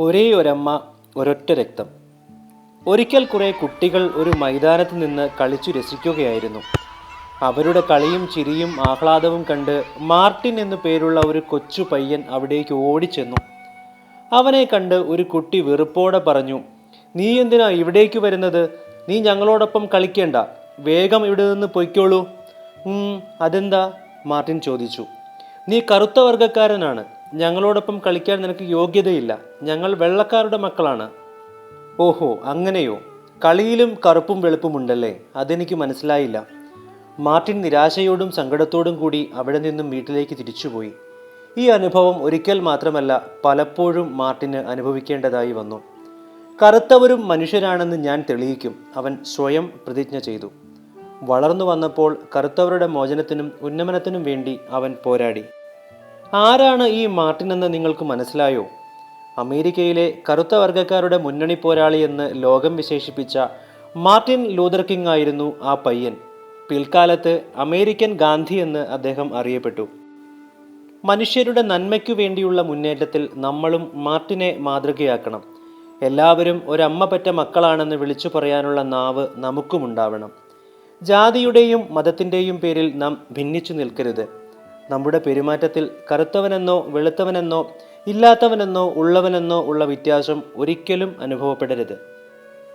ഒരേ ഒരമ്മ ഒരൊറ്റ രക്തം. ഒരിക്കൽ കുറേ കുട്ടികൾ ഒരു മൈതാനത്ത് നിന്ന് കളിച്ചു രസിക്കുകയായിരുന്നു. അവരുടെ കളിയും ചിരിയും ആഹ്ലാദവും കണ്ട് മാർട്ടിൻ എന്നു പേരുള്ള ഒരു കൊച്ചു പയ്യൻ അവിടേക്ക് ഓടിച്ചെന്നു. അവനെ കണ്ട് ഒരു കുട്ടി വെറുപ്പോടെ പറഞ്ഞു നീ എന്തിനാ ഇവിടേക്ക് വരുന്നത്? നീ ഞങ്ങളോടൊപ്പം കളിക്കേണ്ട. വേഗം ഇവിടെ നിന്ന് പൊയ്ക്കോളൂ. അതെന്താ? മാർട്ടിൻ ചോദിച്ചു. നീ കറുത്ത വർഗക്കാരനാണ് ഞങ്ങളോടൊപ്പം കളിക്കാൻ നിനക്ക് യോഗ്യതയില്ല. ഞങ്ങൾ വെള്ളക്കാരുടെ മക്കളാണ്. ഓഹോ അങ്ങനെയോ? കളിയിലും കറുപ്പും വെളുപ്പുമുണ്ടല്ലേ അതെനിക്ക് മനസ്സിലായില്ല. മാർട്ടിൻ നിരാശയോടും സങ്കടത്തോടും കൂടി അവിടെ നിന്നും വീട്ടിലേക്ക് തിരിച്ചുപോയി. ഈ അനുഭവം ഒരിക്കൽ മാത്രമല്ല പലപ്പോഴും മാർട്ടിന് അനുഭവിക്കേണ്ടതായി വന്നു. കറുത്തവരും മനുഷ്യരാണെന്ന് ഞാൻ തെളിയിക്കും. അവൻ സ്വയം പ്രതിജ്ഞ ചെയ്തു. വളർന്നു വന്നപ്പോൾ കറുത്തവരുടെ മോചനത്തിനും ഉന്നമനത്തിനും വേണ്ടി അവൻ പോരാടി. ആരാണ് ഈ മാർട്ടിൻ എന്ന് നിങ്ങൾക്ക് മനസ്സിലായോ? അമേരിക്കയിലെ കറുത്ത വർഗക്കാരുടെ മുന്നണി പോരാളി എന്ന് ലോകം വിശേഷിപ്പിച്ച മാർട്ടിൻ ലൂതർ കിങ് ആയിരുന്നു ആ പയ്യൻ. പിൽക്കാലത്ത് അമേരിക്കൻ ഗാന്ധി എന്ന് അദ്ദേഹം അറിയപ്പെട്ടു. മനുഷ്യരുടെ നന്മയ്ക്കു വേണ്ടിയുള്ള മുന്നേറ്റത്തിൽ നമ്മളും മാർട്ടിനെ മാതൃകയാക്കണം. എല്ലാവരും ഒരമ്മ പറ്റ മക്കളാണെന്ന് വിളിച്ചു പറയാനുള്ള നാവ് നമുക്കുമുണ്ടാവണം. ജാതിയുടെയും മതത്തിന്റെയും പേരിൽ നാം ഭിന്നിച്ചു നിൽക്കരുത്. നമ്മുടെ പെരുമാറ്റത്തിൽ കറുത്തവനെന്നോ വെളുത്തവനെന്നോ ഇല്ലാത്തവനെന്നോ ഉള്ളവനെന്നോ ഉള്ള വ്യത്യാസം ഒരിക്കലും അനുഭവപ്പെടരുത്.